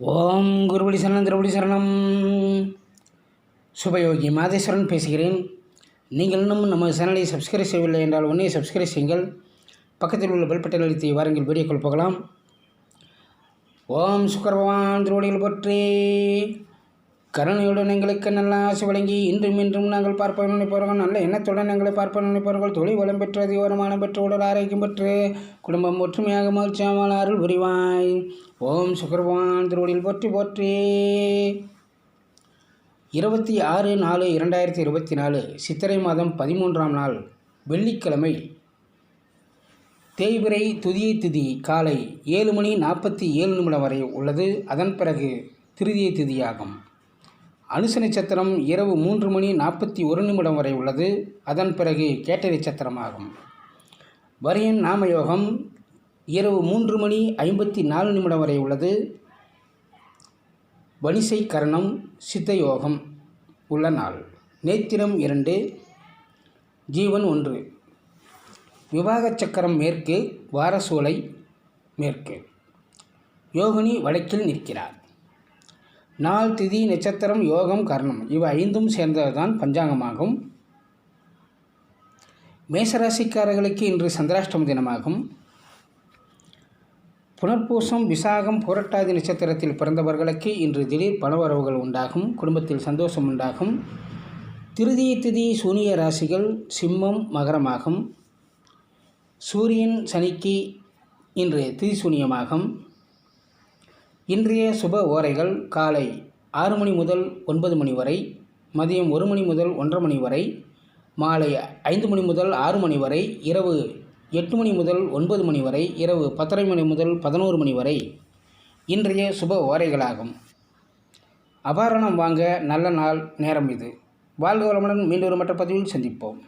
ஓம் குருபடி சரணம் திருபடி சரணம். சுபயோகி மாதேஸ்வரன் பேசுகிறேன். நீங்கள் இன்னும் நம்ம சேனலை சப்ஸ்கிரைப் செய்யவில்லை என்றால் உடனே சப்ஸ்கிரைப் செய்யுங்கள். பக்கத்தில் உள்ள பெல் பட்டன் அழுத்தி வாருங்கள் வீடியோக்கள் போகலாம். ஓம் சுக்கர பகவான் திருவடிகள் பற்றி. கருணையுடன் எங்களுக்கு நல்ல ஆசை வழங்கி இன்றும் இன்றும் நாங்கள் பார்ப்ப நினைப்பவர்கள் நல்ல எண்ணத்துடன் எங்களை பார்ப்ப நினைப்பவர்கள் தொழில் வளம் பெற்று அதிகாரமான பெற்று உடல் ஆரோக்கியம் பெற்று குடும்பம் ஒற்றுமையாக மகிழ்ச்சியாமல் அருள் புரிவாய். ஓம் சுகர்வான் திருவடியில் போற்றி போற்றி. இருபத்தி ஆறு நாலு இரண்டாயிரத்தி இருபத்தி நாலு சித்திரை மாதம் பதிமூன்றாம் நாள் வெள்ளிக்கிழமை. தேய்பிரை துதியை திதி காலை ஏழு மணி நாற்பத்தி ஏழு நிமிடம் வரை உள்ளது. அதன் பிறகு திருதியை திதியாகும். அனுச நட்சத்திரம் இரவு மூன்று மணி நாற்பத்தி ஒரு நிமிடம் வரை உள்ளது. அதன் பிறகு கேட்ட நட்சத்திரமாகும் வரியின் நாமயோகம் இரவு மூன்று மணி ஐம்பத்தி நாலு நிமிடம் வரை உள்ளது. வனிசை கரணம் சித்த யோகம் உள்ள நாள். நேத்திரம் இரண்டு ஜீவன் ஒன்று. விவாக சக்கரம் மேற்கு வாரசூலை மேற்கு. யோகினி வடக்கில் நிற்கிறார். நாள் திதி நட்சத்திரம் யோகம் கர்ணம். இவை ஐந்தும் சேர்ந்ததுதான் பஞ்சாங்கமாகும். மேசராசிக்காரர்களுக்கு இன்று சந்திராஷ்டம தினமாகும். புனர்பூசம் விசாகம் புரட்டாதி நட்சத்திரத்தில் பிறந்தவர்களுக்கு இன்று திடீர் பணவரவுகள் உண்டாகும். குடும்பத்தில் சந்தோஷம் உண்டாகும். திருதிய திதி சூனிய ராசிகள் சிம்மம் மகரமாகும். சூரியன் சனிக்கு இன்று திதி சூனியமாகும். இன்றைய சுப ஓரைகள் காலை ஆறு மணி முதல் ஒன்பது மணி வரை மதியம் ஒரு மணி முதல் ஒன்றரை மணி வரை மாலை ஐந்து மணி முதல் ஆறு மணி வரை இரவு எட்டு மணி முதல் ஒன்பது மணி வரை இரவு பத்தரை மணி முதல் பதினோரு மணி வரை இன்றைய சுப ஓரைகளாகும். அபாரணம் வாங்க நல்ல நாள் நேரம் இது. வாழ்க வளமுடன் மீண்டும் ஒரு மற்ற பதிவில் சந்திப்போம்.